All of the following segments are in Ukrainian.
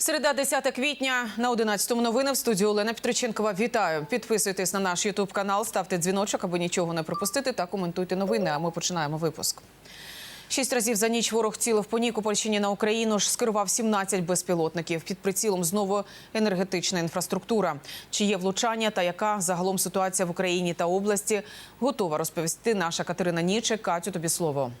Середа 10 квітня на 11 новини в студії Олена Петриченкова. Вітаю! Підписуйтесь на наш Ютуб канал, ставте дзвіночок, аби нічого не пропустити, та коментуйте новини. А ми починаємо випуск. Шість разів за ніч ворог цілив по Нікопольщині на Україну ж скерував 17 безпілотників. Під прицілом знову енергетична інфраструктура. Чи є влучання та яка загалом ситуація в Україні та області готова розповісти наша Катерина Нічик. Катю, тобі слово.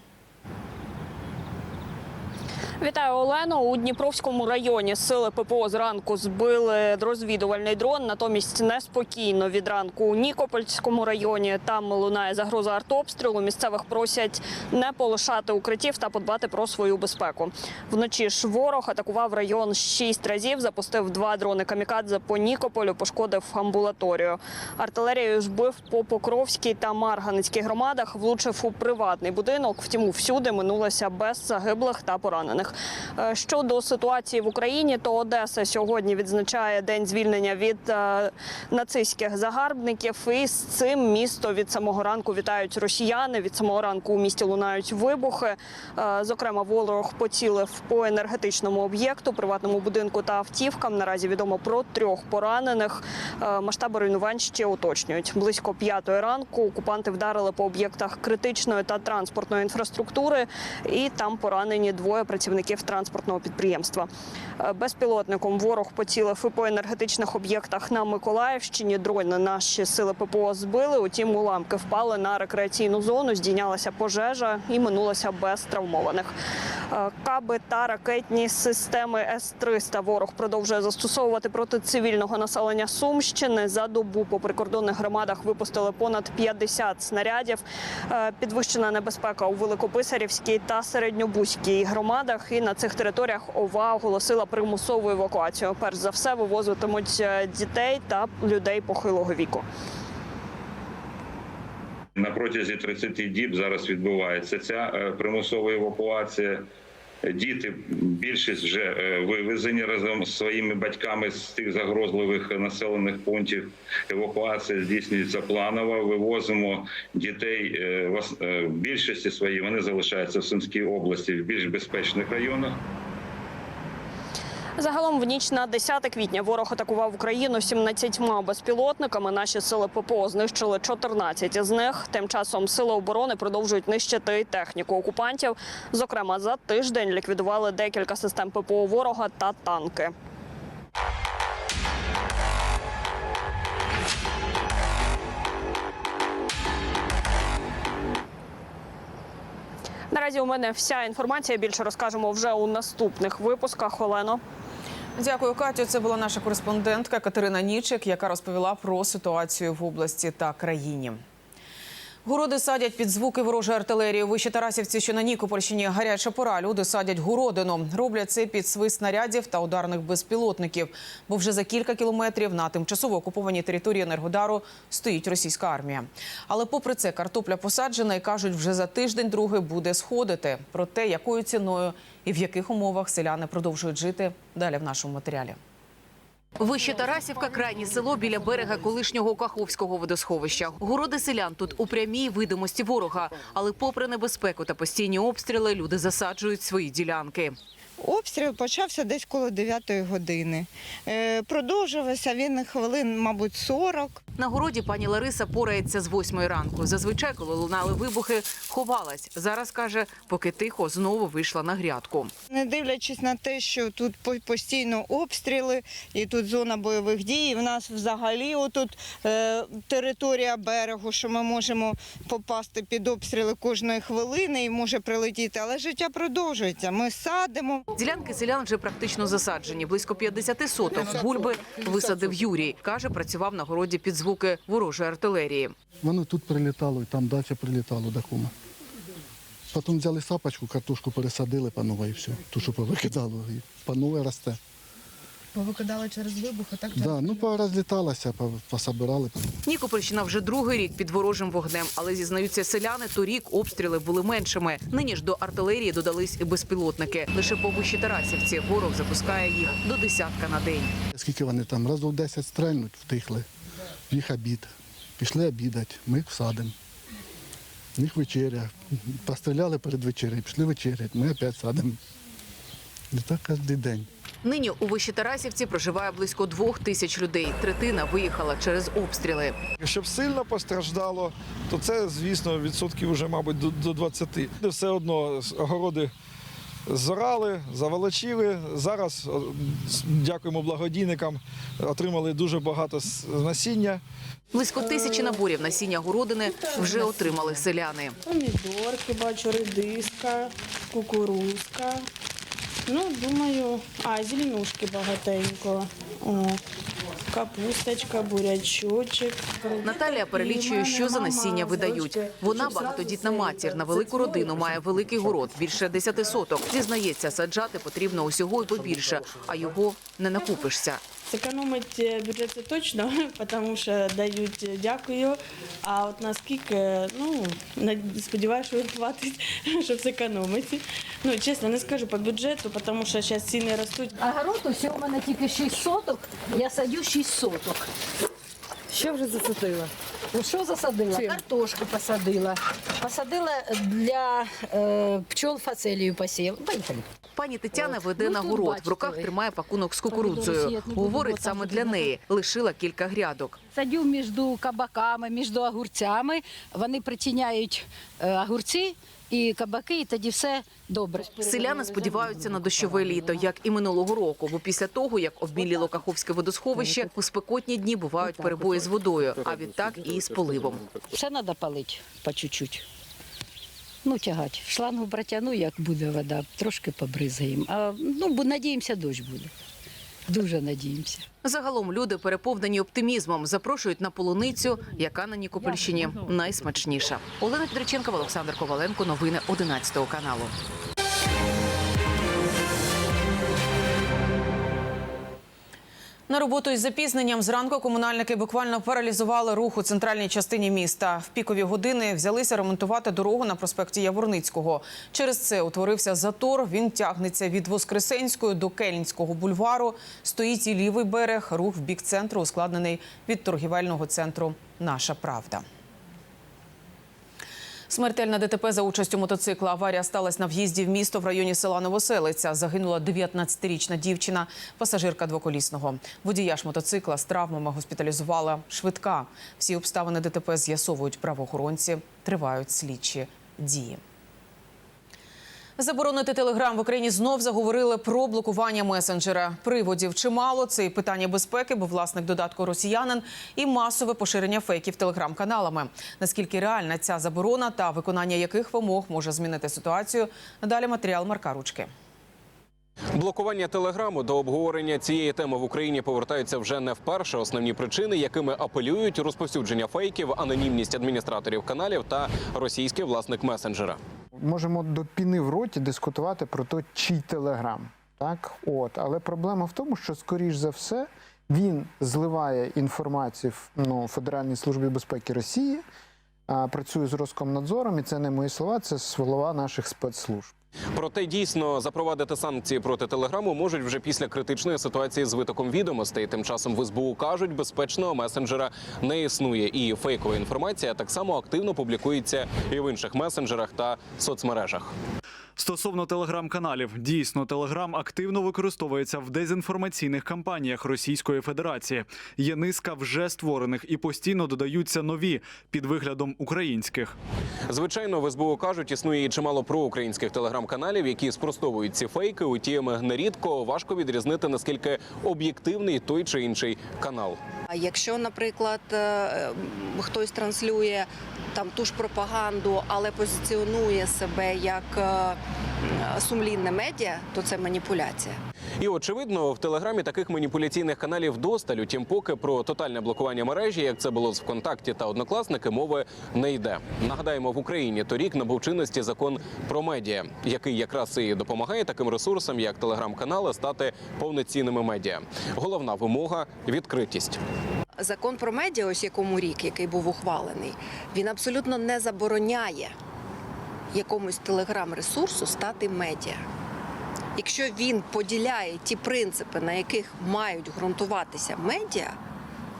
Вітаю Олено. У Дніпровському районі сили ППО зранку збили розвідувальний дрон. Натомість неспокійно від ранку у Нікопольському районі. Там лунає загроза артобстрілу. Місцевих просять не полишати укриттів та подбати про свою безпеку. Вночі ж ворог атакував район шість разів. Запустив два дрони камікадзе по Нікополю, пошкодив амбулаторію. Артилерією ж бив по Покровській та Марганицькій громадах. Влучив у приватний будинок. Втім, всюди минулося без загиблих та поранених. Е, Щодо ситуації в Україні, то Одеса сьогодні відзначає день звільнення від е, нацистських загарбників. І з цим місто від самого ранку вітають росіяни. Від самого ранку у місті лунають вибухи. Е, Зокрема, ворог поцілив по енергетичному об'єкту, приватному будинку та автівкам. Наразі відомо про трьох поранених. Масштаби руйнувань ще уточнюють. Близько п'ятої ранку окупанти вдарили по об'єктах критичної та транспортної інфраструктури, і там поранені двоє працівників транспортного підприємства. Е, Безпілотником ворог поцілив і по енергетичних об'єктах на Миколаївщині. Дрони наші сили ППО збили. Утім, уламки впали на рекреаційну зону. Здійнялася пожежа і минулося без травмованих. Е, Каби та ракетні системи С-300 ворог продовжує застосовувати проти цивільного населення Сумщини. За добу по прикордонних громадах випустили понад 50 снарядів. Е, Підвищена небезпека у Великописарівській та Середньобузькій громадах. І на цих територіях ОВА оголосила примусову евакуацію. Перш за все вивозитимуть е, дітей та людей похилого віку. На протязі 30 діб зараз відбувається ця е, примусова евакуація. Діти більшість вже е, вивезені разом з своїми батьками з тих загрозливих населених пунктів. Евакуація здійснюється планово. Вивозимо дітей е, е, в більшості своїй. Вони залишаються в Сумській області в більш безпечних районах. Загалом в ніч на 10 квітня ворог атакував Україну 17 безпілотниками. Наші сили ППО знищили 14 з них. Тим часом сили оборони продовжують нищити техніку окупантів. Зокрема, за тиждень ліквідували декілька систем ППО ворога та танки. Наразі у мене вся інформація. Більше розкажемо вже у наступних випусках. Олено. Дякую, Катю. Це була наша кореспондентка Катерина Нічик, яка розповіла про ситуацію в області та країні. Городи садять під звуки ворожої артилерії. У Вищі Тарасівці, що на Нікопольщині гаряча пора. Люди садять городину. Роблять це під свист снарядів та ударних безпілотників. Бо вже за кілька кілометрів на тимчасово окупованій території Енергодару стоїть російська армія. Але попри це картопля посаджена і кажуть, вже за тиждень другий буде сходити. Про те, якою ціною і в яких умовах селяни продовжують жити, далі в нашому матеріалі. Вище Тарасівка, крайнє село біля берега колишнього Каховського водосховища. Городи селян тут у прямій видимості ворога. Але попри небезпеку та постійні обстріли, люди засаджують свої ділянки. Обстріл почався десь коло 9 години. Е, продовжувався він хвилин, мабуть, 40. На городі пані Лариса порається з восьмої ранку. Зазвичай, коли лунали вибухи, ховалась. Зараз каже, поки тихо знову вийшла на грядку. Не дивлячись на те, що тут по- постійно обстріли і тут зона бойових дій. і В нас взагалі отут е, територія берегу, що ми можемо попасти під обстріли кожної хвилини і може прилетіти. Але життя продовжується. Ми садимо. Ділянки селян вже практично засаджені. Близько 50 соток бульби висадив Юрій. Каже, працював на городі під звуки ворожої артилерії. Воно тут прилітало і там далі прилітало до кума. Потім взяли сапочку, картошку пересадили по новій і все. Ту, що повикидало, і по новій росте. Повикидали через вибухи, так? Да, ну порозліталося, по- пособирали. Нікопольщина вже другий рік під ворожим вогнем, але зізнаються селяни, торік обстріли були меншими. Нині ж до артилерії додались і безпілотники. Лише по Вищій Тарасівці ворог запускає їх до десятка на день. Скільки вони там разів 10 стрельнуть, втихли. Їх обід. Пішли обідати, ми їх садимо. В них вечеря. Постріляли перед вечерею, пішли вечерять, ми опять садимо. І так кожен день. Нині у Вищетарасівці проживає близько двох тисяч людей. Третина виїхала через обстріли. Щоб сильно постраждало, то це, звісно, відсотків вже, мабуть, до, до 20. Все одно огороди зорали, заволочили. Зараз, дякуємо благодійникам, отримали дуже багато насіння. Близько тисячі наборів насіння городини вже отримали селяни. Помідорки, бачу, редиска, кукурузка. Ну, думаю, а, зеленушки багатенько. О, капусточка, бурячочок. Наталія перелічує, що за насіння видають. Вона багатодітна матір на велику родину має великий город, більше 10 соток. Зізнається, саджати потрібно усього і побільше, а його не накупишся. Зекономить е, бюджет це точно, тому що дають е, дякую. А от наскільки, ну, над- сподіваюся, що хватить, щоб зекономити. Ну, чесно, не скажу по бюджету, тому що зараз ціни ростуть. Огород усього у мене тільки 6 соток, я садю 6 соток. Що вже засадила? Ну, Що засадила? Картошку посадила. Посадила для е, пчол фацелію посів. Поїхали. Пані Тетяна веде Ну, на тут город. бачите В руках ви. тримає пакунок з кукурудзою. сіять не буду, Говорить, там саме для неї лишила кілька грядок. Садю між кабаками, між огурцями. Вони притіняють е, огурці і кабаки, і тоді все добре. Селяни сподіваються на дощове літо, як і минулого року. Бо після того, як обміліло Каховське водосховище, у спекотні дні бувають перебої з водою, а відтак і з поливом. Все треба палити по чуть-чуть. Ну, тягати. Шлангу протягну, як буде вода, трошки побризгаємо. А, ну, бо надіємося, дощ буде. Дуже надіємося. Загалом люди переповнені оптимізмом, запрошують на полуницю, яка на Нікопольщині найсмачніша. Олена Підреченкова, Олександр Коваленко. Новини 11 каналу. На роботу із запізненням зранку комунальники буквально паралізували рух у центральній частині міста. В пікові години взялися ремонтувати дорогу на проспекті Яворницького. Через це утворився затор. Він тягнеться від Воскресенської до Кельнського бульвару. Стоїть і лівий берег. Рух в бік центру ускладнений від торгівельного центру Наша Правда. Смертельна ДТП за участю мотоцикла. Аварія сталася на в'їзді в місто в районі села Новоселиця. Загинула 19-річна дівчина, пасажирка двоколісного. Водія ж мотоцикла з травмами госпіталізувала швидка. Всі обставини ДТП з'ясовують правоохоронці. Тривають слідчі дії. Заборонити телеграм в Україні знов заговорили про блокування месенджера. Приводів чимало. Це і питання безпеки, бо власник додатку росіянин і масове поширення фейків телеграм-каналами. Наскільки реальна ця заборона та виконання яких вимог може змінити ситуацію? Далі матеріал Марка Ручки. Блокування телеграму до обговорення цієї теми в Україні повертаються вже не вперше. Основні причини, якими апелюють розповсюдження фейків, анонімність адміністраторів каналів та російський власник месенджера. Можемо до піни в роті дискутувати про те, чий телеграм. Так, от, але проблема в тому, що скоріш за все він зливає інформацію в ну, Федеральній службі безпеки Росії, а, працює з Роскомнадзором, і це не мої слова, це слова наших спецслужб. Проте дійсно запровадити санкції проти телеграму можуть вже після критичної ситуації з витоком відомостей. Тим часом в СБУ кажуть, безпечного месенджера не існує, і фейкова інформація так само активно публікується і в інших месенджерах та соцмережах. Стосовно телеграм-каналів, дійсно, телеграм активно використовується в дезінформаційних кампаніях Російської Федерації. Є низка вже створених і постійно додаються нові під виглядом українських. Звичайно, в СБУ кажуть, існує і чимало проукраїнських телеграм-каналів, які спростовують ці фейки. Утім, нерідко важко відрізнити наскільки об'єктивний той чи інший канал. А якщо, наприклад, е, хтось транслює там ту ж пропаганду, але позиціонує себе як е, сумлінне медіа, то це маніпуляція. І очевидно, в телеграмі таких маніпуляційних каналів досталь. Утім, поки про тотальне блокування мережі, як це було з ВКонтакті та однокласники, мови не йде. Нагадаємо, в Україні торік набув чинності закон про медіа, який якраз і допомагає таким ресурсам, як телеграм-канали, стати повноцінними медіа. Головна вимога відкритість. Закон про медіа, ось якому рік, який був ухвалений, він абсолютно не забороняє якомусь телеграм-ресурсу стати медіа. Якщо він поділяє ті принципи, на яких мають ґрунтуватися медіа,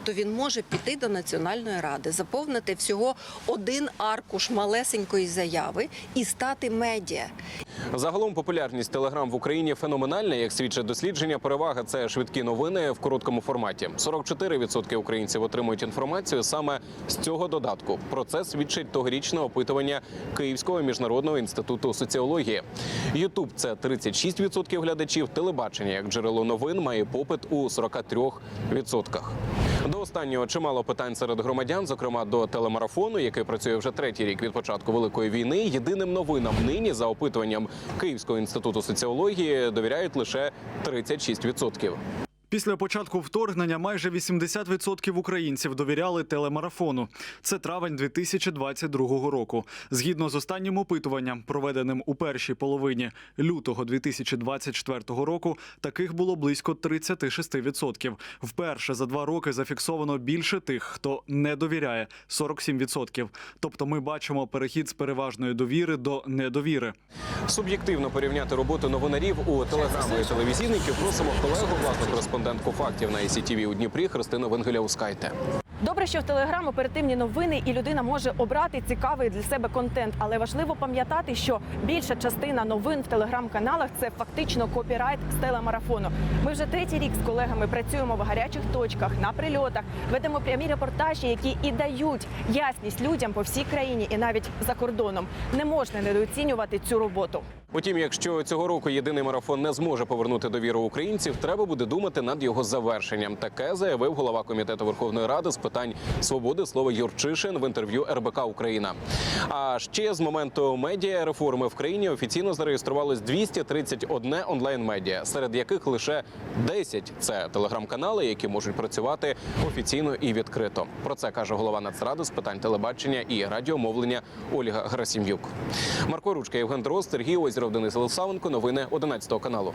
то він може піти до Національної ради, заповнити всього один аркуш малесенької заяви і стати медіа. Загалом популярність телеграм в Україні феноменальна. Як свідчить дослідження, перевага це швидкі новини в короткому форматі. 44% українців отримують інформацію саме з цього додатку. Про це свідчить тогорічне опитування Київського міжнародного інституту соціології. Ютуб це 36% глядачів. Телебачення як джерело новин має попит у 43%. До останнього чимало питань серед громадян, зокрема до телемарафону, який працює вже третій рік від початку великої війни. Єдиним новинам нині за опитуванням Київського інституту соціології довіряють лише 36%. Після початку вторгнення майже 80% українців довіряли телемарафону. Це травень 2022 року. Згідно з останнім опитуванням, проведеним у першій половині лютого 2024 року, таких було близько 36%. Вперше за два роки зафіксовано більше тих, хто не довіряє 47%. Тобто ми бачимо перехід з переважної довіри до недовіри. Суб'єктивно порівняти роботу новинарів у телеграму і телевізійників просимо колегу, власну кореспондентку фактів на ІСІТІВІ у Дніпрі Христину Венгеляускайте. Добре, що в телеграм оперативні новини і людина може обрати цікавий для себе контент, але важливо пам'ятати, що більша частина новин в телеграм-каналах це фактично копірайт з телемарафону. Ми вже третій рік з колегами працюємо в гарячих точках на прильотах, ведемо прямі репортажі, які і дають ясність людям по всій країні і навіть за кордоном. Не можна недооцінювати цю роботу. Утім, якщо цього року єдиний марафон не зможе повернути довіру українців, треба буде думати над його завершенням. Таке заявив голова комітету Верховної Ради з питань свободи слова Юрчишин в інтерв'ю РБК Україна. А ще з моменту медіа реформи в країні офіційно зареєструвалось 231 онлайн медіа, серед яких лише 10 – це телеграм-канали, які можуть працювати офіційно і відкрито. Про це каже голова Нацради з питань телебачення і радіомовлення Ольга Грасім'юк. Марко Ручка, Євген Дрозд, Сергій Озеров, Денис Лисавенко. Новини 11 каналу.